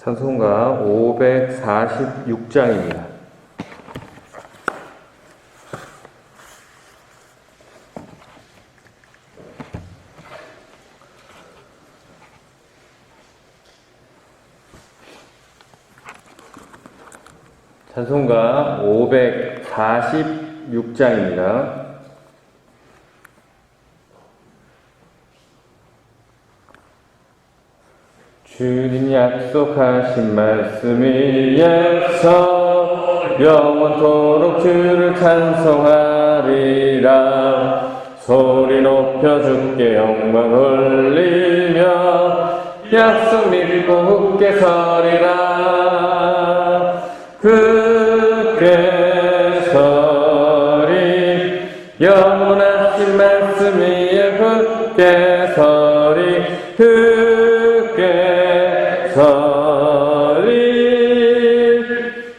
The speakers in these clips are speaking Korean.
찬송가 546장입니다. 찬송가 546장입니다. 주님 약속하신 말씀 위에서 영원토록 주를 찬송하리라. 소리 높여 주께 영광 올리며 약속 믿고 굳게 서리라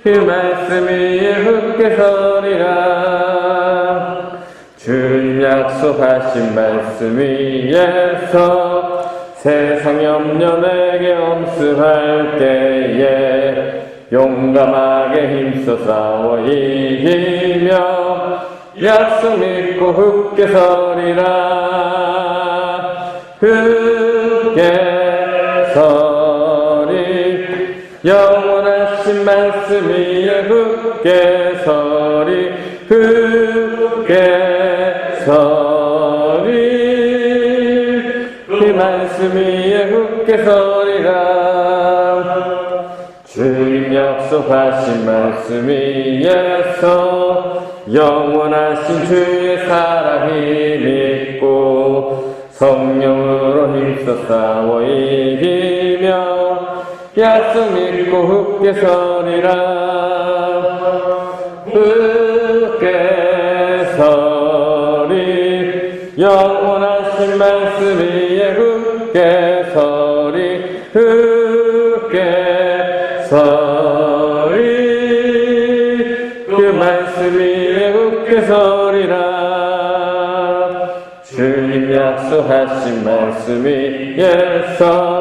그 말씀 위에 굳게 서리라. 주님 약속하신 말씀 위에서 세상 염려 내게 엄습할 때에 용감하게 힘써 싸워 이기며 약속 믿고 굳게 서리라. 굳 하신 말씀 위에 굳게 서리 굳게 서리. 그 말씀 위에 굳게 서리라. 주님 약속하신 말씀 위에서 영원하신 주의 사랑이 믿고 성령으로 힘써 싸워 이기며 약속 믿고 굳게 서리라. 굳게 서리 영원하신 말씀 위에 굳게 서리 굳게 서리 그 말씀 위에 굳게 서리라. 주님 약속하신 말씀 위에서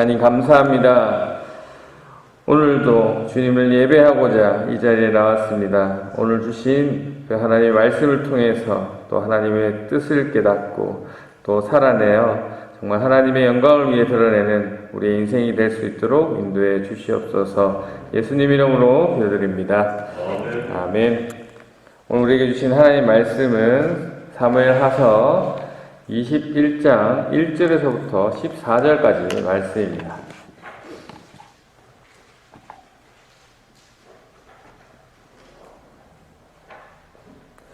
하나님 감사합니다 오늘도 주님을 예배하고자 이 자리에 나왔습니다. 오늘 주신 그 하나님의 말씀을 통해서 또 하나님의 뜻을 깨닫고 또 살아내어 정말 하나님의 영광을 위해 드러내는 우리의 인생이 될 수 있도록 인도해 주시옵소서 예수님 이름으로 기도드립니다. 아멘. 오늘 우리에게 주신 하나님 말씀은 사무엘 하서 21장 1절에서부터 14절까지 말씀입니다.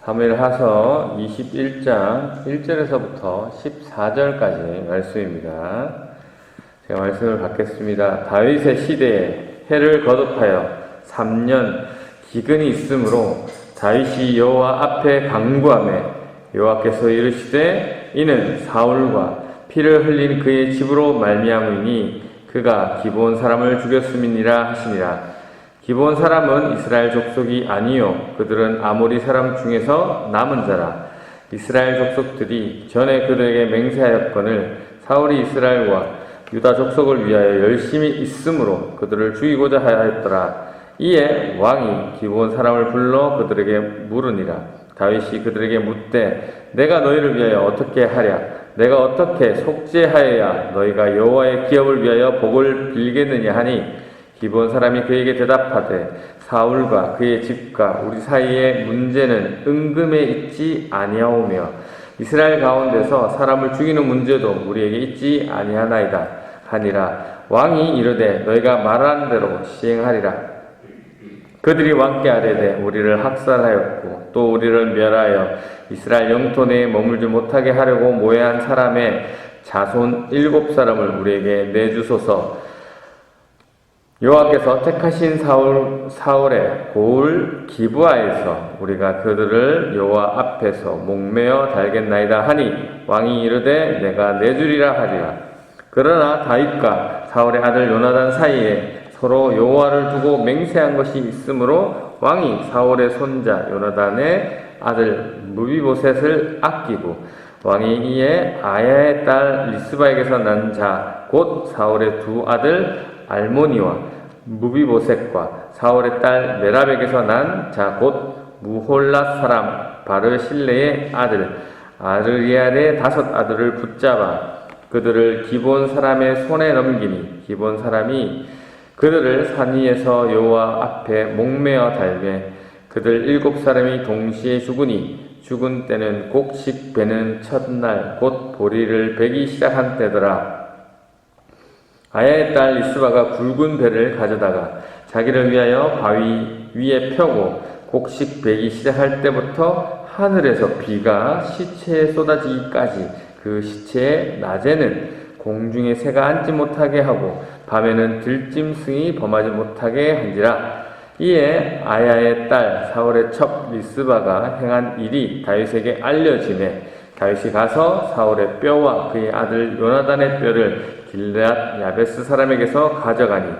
사무엘 하서 21장 1절에서부터 14절까지 말씀입니다. 제가 말씀을 받겠습니다. 다윗의 시대에 해를 거듭하여 3년 기근이 있으므로 다윗이 여호와 앞에 강구하매 여호와께서 이르시되 이는 사울과 피를 흘린 그의 집으로 말미암으니 그가 기본 사람을 죽였음이니라 하시니라. 기본 사람은 이스라엘 족속이 아니요. 그들은 아모리 사람 중에서 남은 자라. 이스라엘 족속들이 전에 그들에게 맹세하였거늘 사울이 이스라엘과 유다 족속을 위하여 열심히 있으므로 그들을 죽이고자 하였더라. 이에 왕이 기본 사람을 불러 그들에게 물으니라. 다윗이 그들에게 묻되 내가 너희를 위하여 어떻게 하랴? 내가 어떻게 속죄하여야 너희가 여호와의 기업을 위하여 복을 빌겠느냐 하니? 기본 사람이 그에게 대답하되 사울과 그의 집과 우리 사이의 문제는 은금에 있지 아니하오며 이스라엘 가운데서 사람을 죽이는 문제도 우리에게 있지 아니하나이다. 하니라. 왕이 이르되 너희가 말하는 대로 시행하리라 그들이 왕께 아뢰되 우리를 학살하였고 또 우리를 멸하여 이스라엘 영토 내에 머물지 못하게 하려고 모해한 사람의 자손 일곱 사람을 우리에게 내주소서. 여호와께서 택하신 사울 사울의 고을 기브아에서 우리가 그들을 여호와 앞에서 목매어 달겠나이다 하니 왕이 이르되 내가 내주리라 하리라. 그러나 다윗과 사울의 아들 요나단 사이에 서로 여호와를 두고 맹세한 것이 있으므로 왕이 사울의 손자 요나단의 아들 무비보셋을 아끼고 왕이 이에 아야의 딸 리스바에게서 난 자 곧 사울의 두 아들 알모니와 무비보셋과 사울의 딸 메랍에게서 난 자 곧 무홀라 사람 바르실레의 아들 아르리알의 다섯 아들을 붙잡아 그들을 기본 사람의 손에 넘기니 기본 사람이 그들을 산 위에서 여호와 앞에 목매어 달매 그들 일곱 사람이 동시에 죽으니 죽은 때는 곡식 베는 첫날 곧 보리를 베기 시작한 때더라. 아야의 딸 리스바가 굵은 배를 가져다가 자기를 위하여 바위 위에 펴고 곡식 베기 시작할 때부터 하늘에서 비가 시체에 쏟아지기까지 그 시체에 낮에는 공중에 새가 앉지 못하게 하고 밤에는 들짐승이 범하지 못하게 한지라. 이에 아야의 딸 사울의 첩 리스바가 행한 일이 다윗에게 알려지매 다윗이 가서 사울의 뼈와 그의 아들 요나단의 뼈를 길앗 야베스 사람에게서 가져가니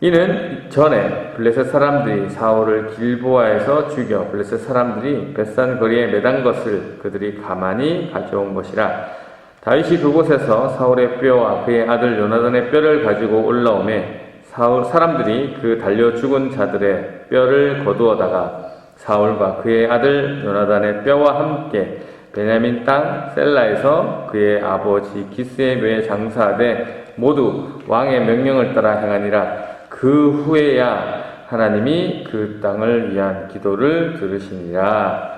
이는 전에 블레셋 사람들이 사울을 길보아에서 죽여 블레셋 사람들이 벳산 거리에 매단 것을 그들이 가만히 가져온 것이라 다윗이 그곳에서 사울의 뼈와 그의 아들 요나단의 뼈를 가지고 올라오매 사울 사람들이 그 달려 죽은 자들의 뼈를 거두어다가 사울과 그의 아들 요나단의 뼈와 함께 베냐민 땅 셀라에서 그의 아버지 기스의 묘에 장사하되 모두 왕의 명령을 따라 행하니라. 그 후에야 하나님이 그 땅을 위한 기도를 들으시니라.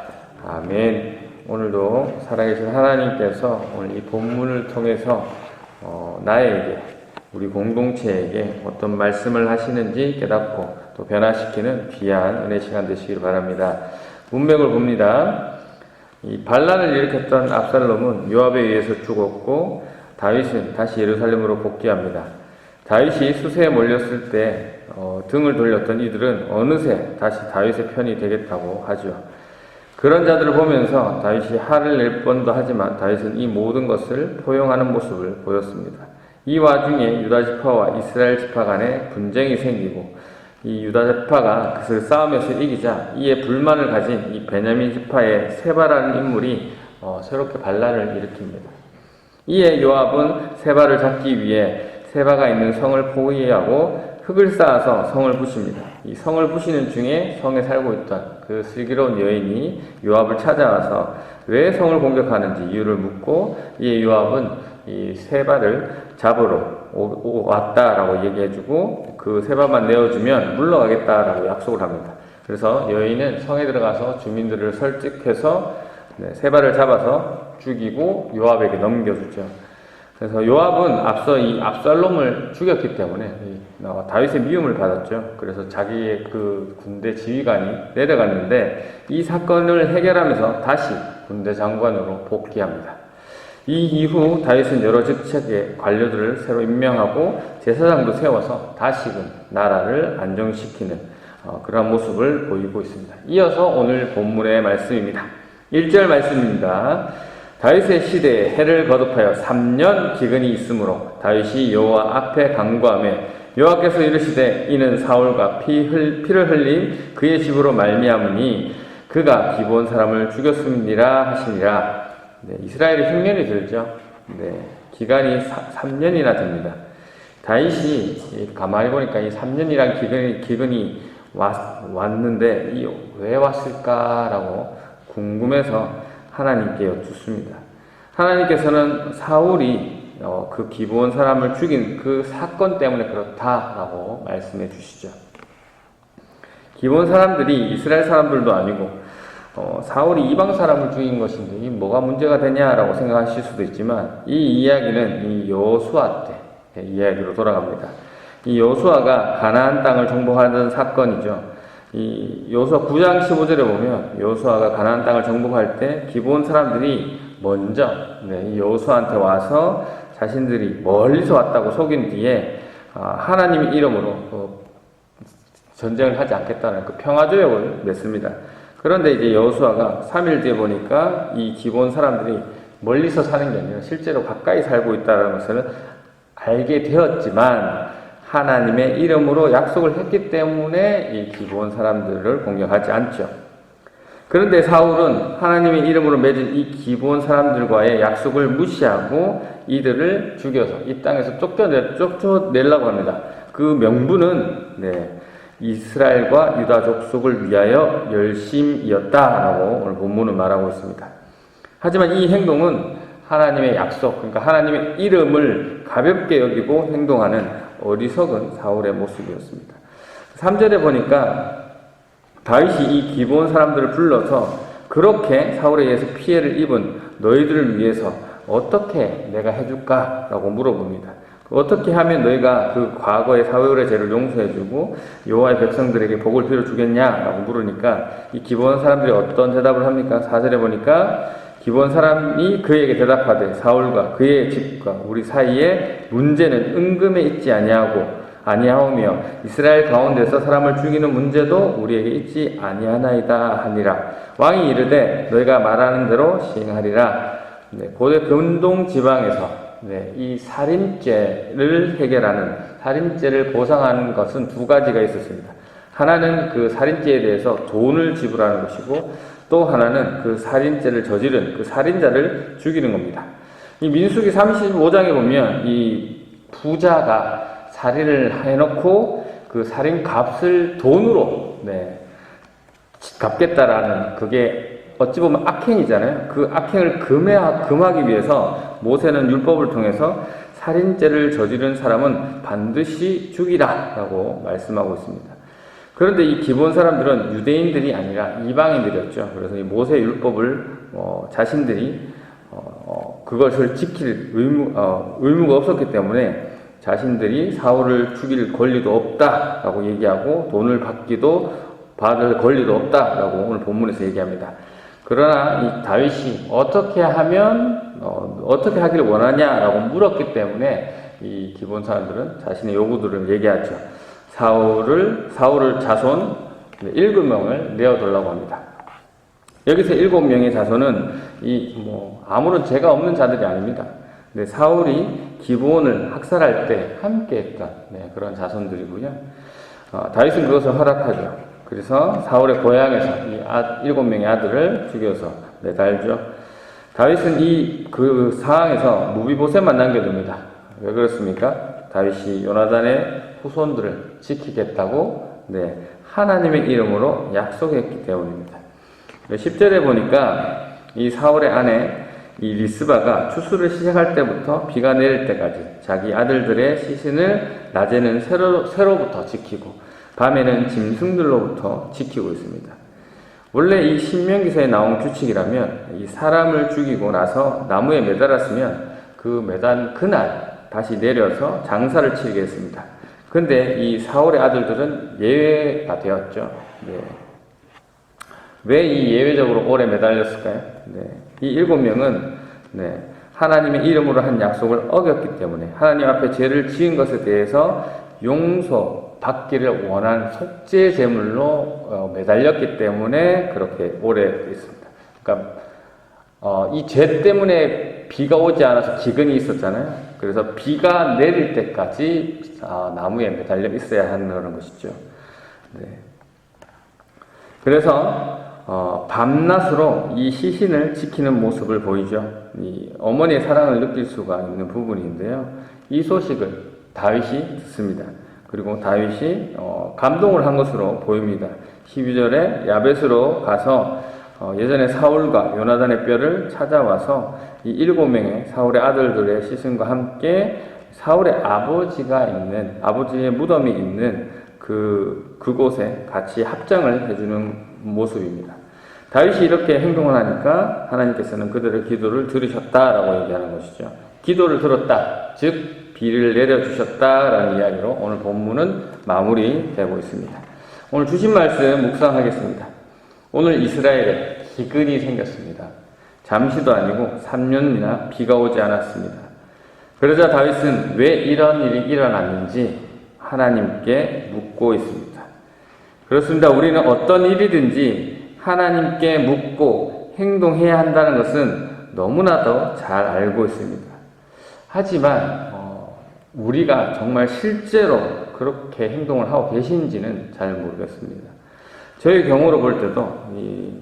아멘 오늘도 살아계신 하나님께서 오늘 이 본문을 통해서 어, 나에게 우리 공동체에게 어떤 말씀을 하시는지 깨닫고 또 변화시키는 귀한 은혜 시간 되시길 바랍니다. 문맥을 봅니다. 이 반란을 일으켰던 압살롬은 요압에 의해서 죽었고 다윗은 다시 예루살렘으로 복귀합니다. 다윗이 수세에 몰렸을 때 어, 등을 돌렸던 이들은 어느새 다시 다윗의 편이 되겠다고 하죠. 그런 자들을 보면서 다윗이 화를 낼 뻔도 하지만 다윗은 이 모든 것을 포용하는 모습을 보였습니다. 이 와중에 유다 지파와 이스라엘 지파 간에 분쟁이 생기고 이 유다 지파가 그것을 싸움에서 이기자 이에 불만을 가진 이 베냐민 지파의 세바라는 인물이 어, 새롭게 반란을 일으킵니다. 이에 요압은 세바를 잡기 위해 세바가 있는 성을 포위하고 흙을 쌓아서 성을 부십니다. 이 성을 부시는 중에 성에 살고 있던 그 슬기로운 여인이 요압을 찾아와서 왜 성을 공격하는지 이유를 묻고 이에 요압은 이 세바를 잡으러 오, 오, 왔다라고 얘기해주고 그 세바만 내어주면 물러가겠다라고 약속을 합니다. 그래서 여인은 성에 들어가서 주민들을 설득해서 네, 세바를 잡아서 죽이고 요압에게 넘겨주죠. 그래서 요압은 앞서 이 압살롬을 죽였기 때문에 이, 어, 다윗의 미움을 받았죠. 그래서 자기의 그 군대 지휘관이 내려갔는데 이 사건을 해결하면서 다시 군대 장관으로 복귀합니다. 이 이후 다윗은 여러 직책의 관료들을 새로 임명하고 제사장도 세워서 다시금 나라를 안정시키는 어, 그런 모습을 보이고 있습니다. 이어서 오늘 본문의 말씀입니다. 1절 말씀입니다. 다윗의 시대에 해를 거듭하여 3년 기근이 있으므로 다윗이 여호와 앞에 간구하며 여호와께서 이르시되 이는 사울과 피 흘, 피를 흘린 그의 집으로 말미암으니 그가 기본 사람을 죽였음이라 하시니라. 네, 이스라엘이 흉년이 들죠. 네, 기간이 3년이나 됩니다. 다윗이 가만히 보니까 이 3년이란 기근이, 기근이 왔, 왔는데 이 왜 왔을까라고 궁금해서 하나님께 여쭙습니다. 하나님께서는 사울이 어, 그 기브온 사람을 죽인 그 사건 때문에 그렇다라고 말씀해 주시죠. 기브온 사람들이 이스라엘 사람들도 아니고 어, 사울이 이방 사람을 죽인 것인데 이 뭐가 문제가 되냐라고 생각하실 수도 있지만 이 이야기는 이 여호수아 때 이야기로 돌아갑니다. 이 여호수아가 가나안 땅을 정복하던 사건이죠. 이 여호수아 9장 15절에 보면 여호수아가 가나안 땅을 정복할 때 기본 사람들이 먼저 네, 이 여호수아한테 와서 자신들이 멀리서 왔다고 속인 뒤에 아, 하나님의 이름으로 어, 전쟁을 하지 않겠다는 그 평화 조약을 맺습니다. 그런데 이제 여호수아가 3일 뒤에 보니까 이 기본 사람들이 멀리서 사는 게 아니라 실제로 가까이 살고 있다는 것을 알게 되었지만 하나님의 이름으로 약속을 했기 때문에 이 기본 사람들을 공격하지 않죠. 그런데 사울은 하나님의 이름으로 맺은 이 기본 사람들과의 약속을 무시하고 이들을 죽여서 이 땅에서 쫓겨내, 쫓아내려고 합니다. 그 명분은 네, 이스라엘과 유다 족속을 위하여 열심이었다라고 오늘 본문은 말하고 있습니다. 하지만 이 행동은 하나님의 약속, 그러니까 하나님의 이름을 가볍게 여기고 행동하는 어리석은 사울의 모습이었습니다. 3절에 보니까 다윗이 이 기본 사람들을 불러서 그렇게 사울에 의해서 피해를 입은 너희들을 위해서 어떻게 내가 해줄까라고 물어봅니다. 어떻게 하면 너희가 그 과거의 사울의 죄를 용서해주고 여호와의 백성들에게 복을 빌어주겠냐라고 물으니까 이 기본 사람들이 어떤 대답을 합니까? 4절에 보니까 기본 사람이 그에게 대답하되 사울과 그의 집과 우리 사이에 문제는 은금에 있지 아니하고 아니하오며 이스라엘 가운데서 사람을 죽이는 문제도 우리에게 있지 아니하나이다 하니라 왕이 이르되 너희가 말하는 대로 시행하리라 네, 고대 근동 지방에서 네, 이 살인죄를 해결하는 살인죄를 보상하는 것은 두 가지가 있었습니다. 하나는 그 살인죄에 대해서 돈을 지불하는 것이고 또 하나는 그 살인죄를 저지른 그 살인자를 죽이는 겁니다. 이 민수기 35장에 보면 이 부자가 살인을 해놓고 그 살인 값을 돈으로 네, 갚겠다라는 그게 어찌 보면 악행이잖아요. 그 악행을 금하, 금하기 위해서 모세는 율법을 통해서 살인죄를 저지른 사람은 반드시 죽이라 라고 말씀하고 있습니다. 그런데 이 기본 사람들은 유대인들이 아니라 이방인들이었죠. 그래서 이 모세 율법을 어, 자신들이 어, 그것을 지킬 의무, 어, 의무가 없었기 때문에 자신들이 사울을 죽일 권리도 없다라고 얘기하고 돈을 받기도 받을 권리도 없다라고 오늘 본문에서 얘기합니다. 그러나 이 다윗이 어떻게 하면 어, 떻게 하기를 원하냐라고 물었기 때문에 이 기본 사람들은 자신의 요구들을 얘기하죠. 사울을 사울을 자손 일곱 명을 내어달라고 합니다. 여기서 일곱 명의 자손은 이 뭐 아무런 죄가 없는 자들이 아닙니다. 네, 사울이 기본을 학살할 때 함께했던 네, 그런 자손들이고요. 어, 다윗은 그것을 허락하죠. 그래서 사울의 고향에서 이 아, 일곱 명의 아들을 죽여서 매달죠. 다윗은 이 그 상황에서 무비보셋만 남겨둡니다. 왜 그렇습니까? 다윗이 요나단의 후손들을 지키겠다고 네, 하나님의 이름으로 약속했기 때문입니다. 10절에 보니까 이 사울의 아내 이 리스바가 추수를 시작할 때부터 비가 내릴 때까지 자기 아들들의 시신을 낮에는 새로, 새로부터 지키고 밤에는 짐승들로부터 지키고 있습니다. 원래 이 신명기서에 나온 규칙이라면 이 사람을 죽이고 나서 나무에 매달았으면 그 매단 그날 다시 내려서 장사를 치르게 했습니다. 근데 이 사울의 아들들은 예외가 되었죠. 네. 왜이 예외적으로 오래 매달렸을까요? 네. 이 일곱 명은 네, 하나님의 이름으로 한 약속을 어겼기 때문에 하나님 앞에 죄를 지은 것에 대해서 용서 받기를 원한 속죄 제물로 어, 매달렸기 때문에 그렇게 오래 있습니다. 그러니까 어, 이 죄 때문에 비가 오지 않아서 기근이 있었잖아요. 그래서 비가 내릴 때까지 아, 나무에 매달려 있어야 하는 것이죠. 네. 그래서 어, 밤낮으로 이 시신을 지키는 모습을 보이죠. 이 어머니의 사랑을 느낄 수가 있는 부분인데요. 이 소식을 다윗이 듣습니다. 그리고 다윗이 어, 감동을 한 것으로 보입니다. 12절에 야벳으로 가서 어, 예전에 사울과 요나단의 뼈를 찾아와서 이 일곱 명의 사울의 아들들의 시신과 함께 사울의 아버지가 있는 아버지의 무덤이 있는 그 그곳에 같이 합장을 해주는 모습입니다. 다윗이 이렇게 행동을 하니까 하나님께서는 그들의 기도를 들으셨다라고 얘기하는 것이죠. 기도를 들었다. 즉, 비를 내려주셨다라는 이야기로 오늘 본문은 마무리되고 있습니다. 오늘 주신 말씀 묵상하겠습니다. 오늘 이스라엘에 기근이 생겼습니다. 잠시도 아니고 3년이나 비가 오지 않았습니다. 그러자 다윗은 왜 이런 일이 일어났는지 하나님께 묻고 있습니다. 그렇습니다. 우리는 어떤 일이든지 하나님께 묻고 행동해야 한다는 것은 너무나도 잘 알고 있습니다. 하지만 어, 우리가 정말 실제로 그렇게 행동을 하고 계신지는 잘 모르겠습니다. 저희 경우로 볼 때도 이,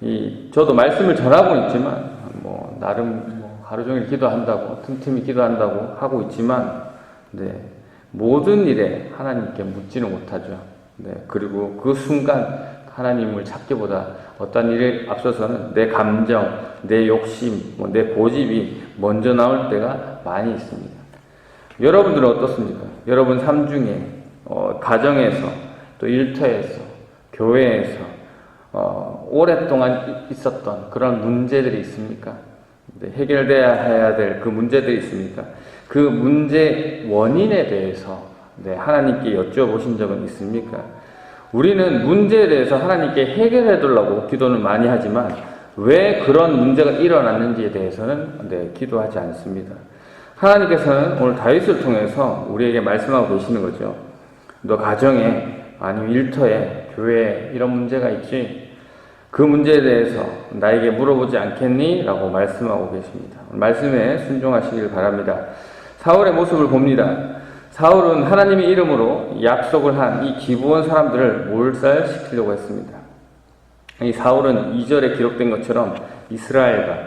이 저도 말씀을 전하고 있지만 뭐 나름 뭐 하루 종일 기도한다고 틈틈이 기도한다고 하고 있지만 네, 모든 일에 하나님께 묻지는 못하죠. 네, 그리고 그 순간 하나님을 찾기보다 어떤 일에 앞서서는 내 감정, 내 욕심, 뭐 내 고집이 먼저 나올 때가 많이 있습니다. 여러분들은 어떻습니까? 여러분 삶 중에 어, 가정에서 또 일터에서 교회에서 어, 오랫동안 있었던 그런 문제들이 있습니까? 네, 해결돼야 해야 될 그 문제들이 있습니까? 그 문제 원인에 대해서 네, 하나님께 여쭤보신 적은 있습니까? 우리는 문제에 대해서 하나님께 해결해 달라고 기도는 많이 하지만 왜 그런 문제가 일어났는지에 대해서는 네, 기도하지 않습니다. 하나님께서는 오늘 다윗을 통해서 우리에게 말씀하고 계시는 거죠. 너 가정에 아니면 일터에 교회에 이런 문제가 있지. 그 문제에 대해서 나에게 물어보지 않겠니? 라고 말씀하고 계십니다. 말씀에 순종하시길 바랍니다. 사울의 모습을 봅니다. 사울은 하나님의 이름으로 약속을 한 이 기부원 사람들을 몰살시키려고 했습니다. 이 사울은 2절에 기록된 것처럼 이스라엘과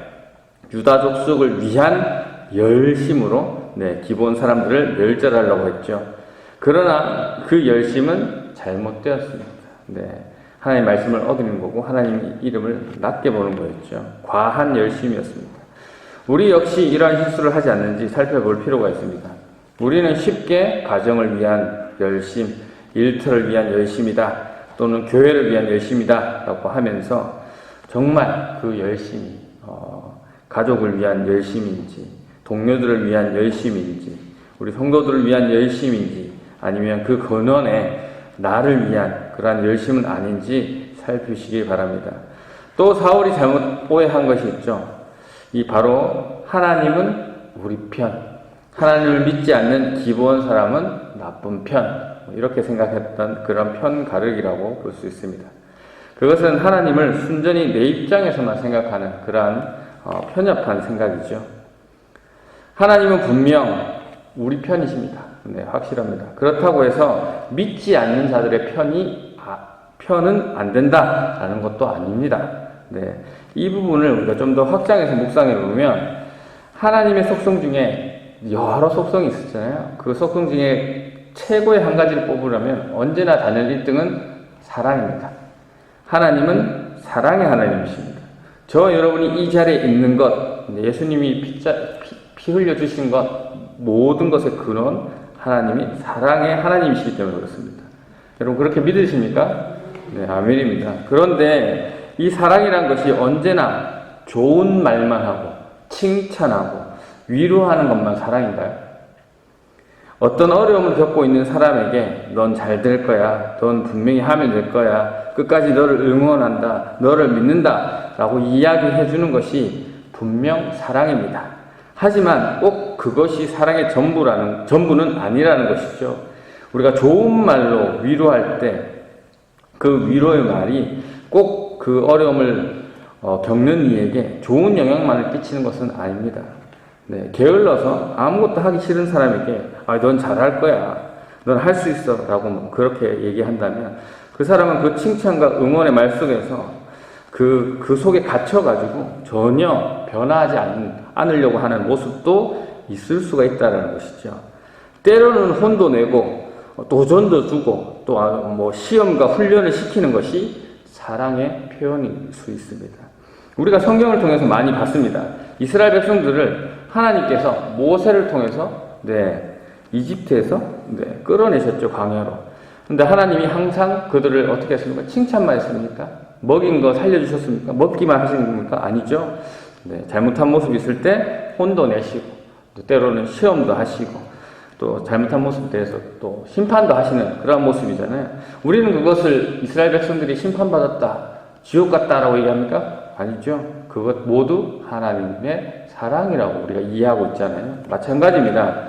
유다 족속을 위한 열심으로 네, 기본 사람들을 멸절하려고 했죠. 그러나 그 열심은 잘못되었습니다. 네, 하나님 말씀을 어기는 거고 하나님 이름을 낮게 보는 거였죠. 과한 열심이었습니다. 우리 역시 이러한 실수를 하지 않는지 살펴볼 필요가 있습니다. 우리는 쉽게 가정을 위한 열심, 일터를 위한 열심이다. 또는 교회를 위한 열심이다. 라고 하면서 정말 그 열심이, 어, 가족을 위한 열심인지, 동료들을 위한 열심인지, 우리 성도들을 위한 열심인지, 아니면 그 근원에 나를 위한 그러한 열심은 아닌지 살피시기 바랍니다. 또 사울이 잘못 오해한 것이 있죠. 이 바로 하나님은 우리 편, 하나님을 믿지 않는 기본 사람은 나쁜 편, 이렇게 생각했던 그런 편 가르기라고 볼 수 있습니다. 그것은 하나님을 순전히 내 입장에서만 생각하는 그러한 어, 편협한 생각이죠. 하나님은 분명 우리 편이십니다. 네, 확실합니다. 그렇다고 해서 믿지 않는 자들의 편이 아, 편은 안 된다라는 것도 아닙니다. 네, 이 부분을 우리가 좀 더 확장해서 묵상해 보면 하나님의 속성 중에 여러 속성이 있었잖아요. 그 속성 중에 최고의 한 가지를 뽑으려면 언제나 단일 1등은 사랑입니다. 하나님은 사랑의 하나님이십니다. 저 여러분이 이 자리에 있는 것, 예수님이 피자, 피, 피 흘려 주신 것, 모든 것의 근원, 하나님이 사랑의 하나님이시기 때문에 그렇습니다. 여러분 그렇게 믿으십니까? 네, 아멘입니다. 그런데 이 사랑이란 것이 언제나 좋은 말만 하고, 칭찬하고, 위로하는 것만 사랑인가요? 어떤 어려움을 겪고 있는 사람에게 넌 잘 될 거야. 넌 분명히 하면 될 거야. 끝까지 너를 응원한다. 너를 믿는다. 라고 이야기해 주는 것이 분명 사랑입니다. 하지만 꼭 그것이 사랑의 전부라는, 전부는 아니라는 것이죠. 우리가 좋은 말로 위로할 때 그 위로의 말이 꼭 그 어려움을 어, 겪는 이에게 좋은 영향만을 끼치는 것은 아닙니다. 네, 게을러서 아무것도 하기 싫은 사람에게 아, 넌 잘할 거야. 넌 할 수 있어. 라고 뭐 그렇게 얘기한다면 그 사람은 그 칭찬과 응원의 말 속에서 그, 그 속에 갇혀가지고 전혀 변화하지 않, 않으려고 하는 모습도 있을 수가 있다는 것이죠. 때로는 혼도 내고 도전도 주고 또 뭐 시험과 훈련을 시키는 것이 사랑의 표현일 수 있습니다. 우리가 성경을 통해서 많이 봤습니다. 이스라엘 백성들을 하나님께서 모세를 통해서 네, 이집트에서 네, 끌어내셨죠 광야로. 근데 하나님이 항상 그들을 어떻게 했습니까? 칭찬만 했습니까? 먹인 거 살려주셨습니까? 먹기만 하시는 겁니까? 아니죠. 네, 잘못한 모습이 있을 때 혼도 내시고 또 때로는 시험도 하시고 또 잘못한 모습에 대해서 또 심판도 하시는 그러한 모습이잖아요. 우리는 그것을 이스라엘 백성들이 심판받았다, 지옥 갔다라고 얘기합니까? 아니죠. 그것 모두 하나님의 사랑이라고 우리가 이해하고 있잖아요. 마찬가지입니다.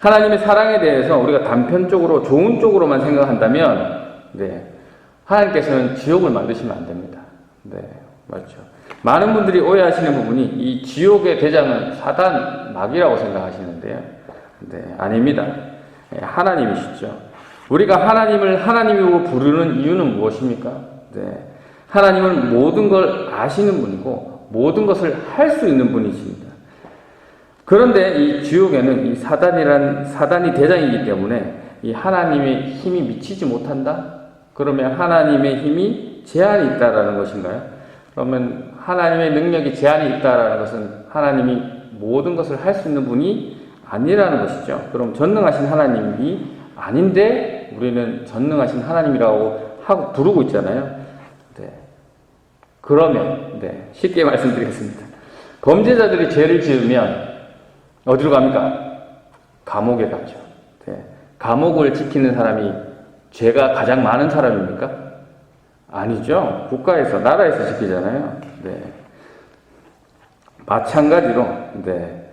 하나님의 사랑에 대해서 우리가 단편적으로 좋은 쪽으로만 생각한다면, 네, 하나님께서는 지옥을 만드시면 안 됩니다. 네, 맞죠. 많은 분들이 오해하시는 부분이 이 지옥의 대장은 사단, 마귀라고 생각하시는데요. 네, 아닙니다. 네, 하나님이시죠. 우리가 하나님을 하나님이고 부르는 이유는 무엇입니까? 네, 하나님은 모든 걸 아시는 분이고 모든 것을 할 수 있는 분이십니다. 그런데 이 지옥에는 이 사단이란 사단이 대장이기 때문에 이 하나님의 힘이 미치지 못한다? 그러면 하나님의 힘이 제한이 있다라는 것인가요? 그러면 하나님의 능력이 제한이 있다라는 것은 하나님이 모든 것을 할 수 있는 분이 아니라는 것이죠. 그럼 전능하신 하나님이 아닌데 우리는 전능하신 하나님이라고 하고 부르고 있잖아요. 네. 그러면 네. 쉽게 말씀드리겠습니다. 범죄자들이 죄를 지으면 어디로 갑니까? 감옥에 가죠. 네. 감옥을 지키는 사람이 죄가 가장 많은 사람입니까? 아니죠. 국가에서, 나라에서 지키잖아요. 네. 마찬가지로, 네.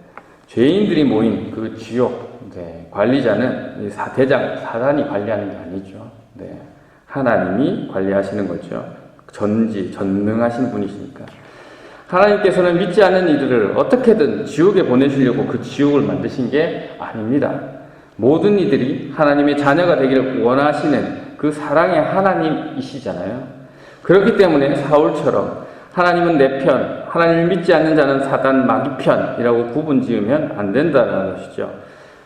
죄인들이 모인 그 지옥, 네. 관리자는 대장, 사단이 관리하는 게 아니죠. 네. 하나님이 관리하시는 거죠. 전지, 전능하신 분이시니까. 하나님께서는 믿지 않는 이들을 어떻게든 지옥에 보내시려고 그 지옥을 만드신 게 아닙니다. 모든 이들이 하나님의 자녀가 되기를 원하시는 그 사랑의 하나님이시잖아요. 그렇기 때문에 사울처럼 하나님은 내 편, 하나님을 믿지 않는 자는 사단 마귀 편이라고 구분 지으면 안 된다는 것이죠.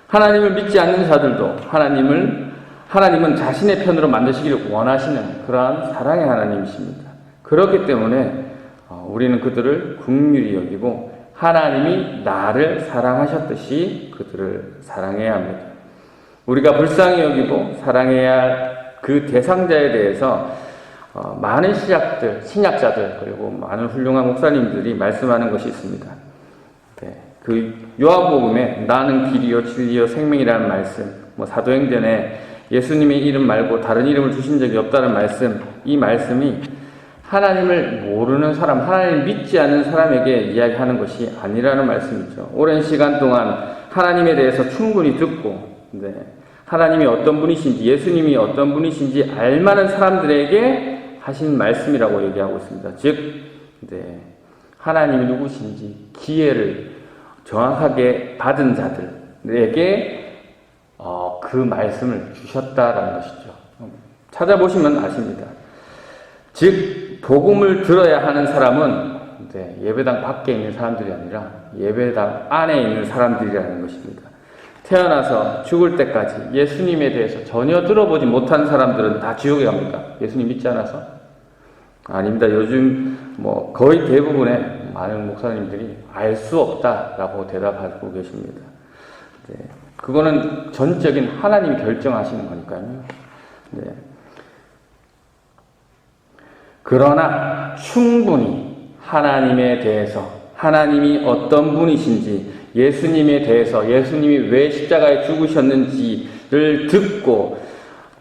하나님을 믿지 않는 자들도 하나님을 하나님은 자신의 편으로 만드시기를 원하시는 그러한 사랑의 하나님이십니다. 그렇기 때문에 어, 우리는 그들을 국률이 여기고 하나님이 나를 사랑하셨듯이 그들을 사랑해야 합니다. 우리가 불쌍히 여기고 사랑해야 할 그 대상자에 대해서 어, 많은 신약들, 신약자들 그리고 많은 훌륭한 목사님들이 말씀하는 것이 있습니다. 네, 그 요한복음에 나는 길이요 진리요 생명이라는 말씀, 뭐 사도행전에 예수님의 이름 말고 다른 이름을 주신 적이 없다는 말씀, 이 말씀이 하나님을 모르는 사람, 하나님을 믿지 않는 사람에게 이야기하는 것이 아니라는 말씀이죠. 오랜 시간 동안 하나님에 대해서 충분히 듣고, 네. 하나님이 어떤 분이신지, 예수님이 어떤 분이신지 알만한 사람들에게 하신 말씀이라고 얘기하고 있습니다. 즉, 네. 하나님이 누구신지 기회를 정확하게 받은 자들에게 어, 그 말씀을 주셨다라는 것이죠. 찾아보시면 아십니다. 즉, 복음을 들어야 하는 사람은 이제 예배당 밖에 있는 사람들이 아니라 예배당 안에 있는 사람들이라는 것입니다. 태어나서 죽을 때까지 예수님에 대해서 전혀 들어보지 못한 사람들은 다 지옥에 갑니까? 예수님 믿지 않아서? 아닙니다. 요즘 뭐 거의 대부분의 많은 목사님들이 알 수 없다라고 대답하고 계십니다. 네. 그거는 전적인 하나님이 결정하시는 거니까요. 네. 그러나 충분히 하나님에 대해서 하나님이 어떤 분이신지 예수님에 대해서 예수님이 왜 십자가에 죽으셨는지를 듣고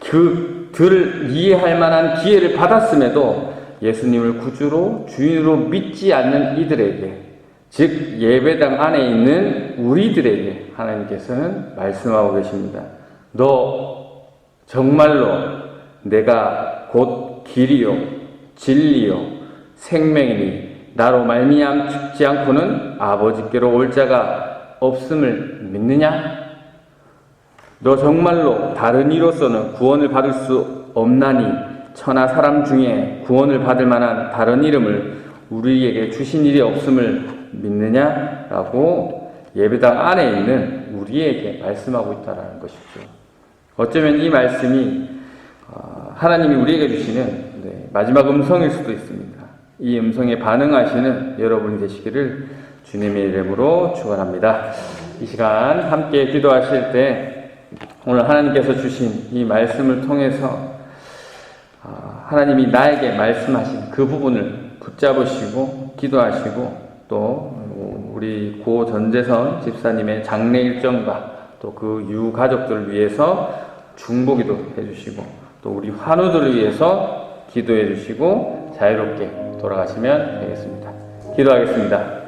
그들을 이해할 만한 기회를 받았음에도 예수님을 구주로 주인으로 믿지 않는 이들에게 즉 예배당 안에 있는 우리들에게 하나님께서는 말씀하고 계십니다. 너 정말로 내가 곧 길이요 진리요 생명이니 나로 말미암 죽지 않고는 아버지께로 올 자가 없음을 믿느냐? 너 정말로 다른 이로서는 구원을 받을 수 없나니 천하 사람 중에 구원을 받을 만한 다른 이름을 우리에게 주신 일이 없음을 믿느냐? 라고 예배당 안에 있는 우리에게 말씀하고 있다는 것이죠. 어쩌면 이 말씀이 어, 하나님이 우리에게 주시는 네, 마지막 음성일 수도 있습니다. 이 음성에 반응하시는 여러분이 되시기를 주님의 이름으로 축원합니다. 이 시간 함께 기도하실 때 오늘 하나님께서 주신 이 말씀을 통해서 아, 하나님이 나에게 말씀하신 그 부분을 붙잡으시고 기도하시고 또 우리 고 전재선 집사님의 장례 일정과 또 그 유가족들을 위해서 중보기도 해주시고 또 우리 환우들을 위해서 기도해 주시고 자유롭게 돌아가시면 되겠습니다. 기도하겠습니다.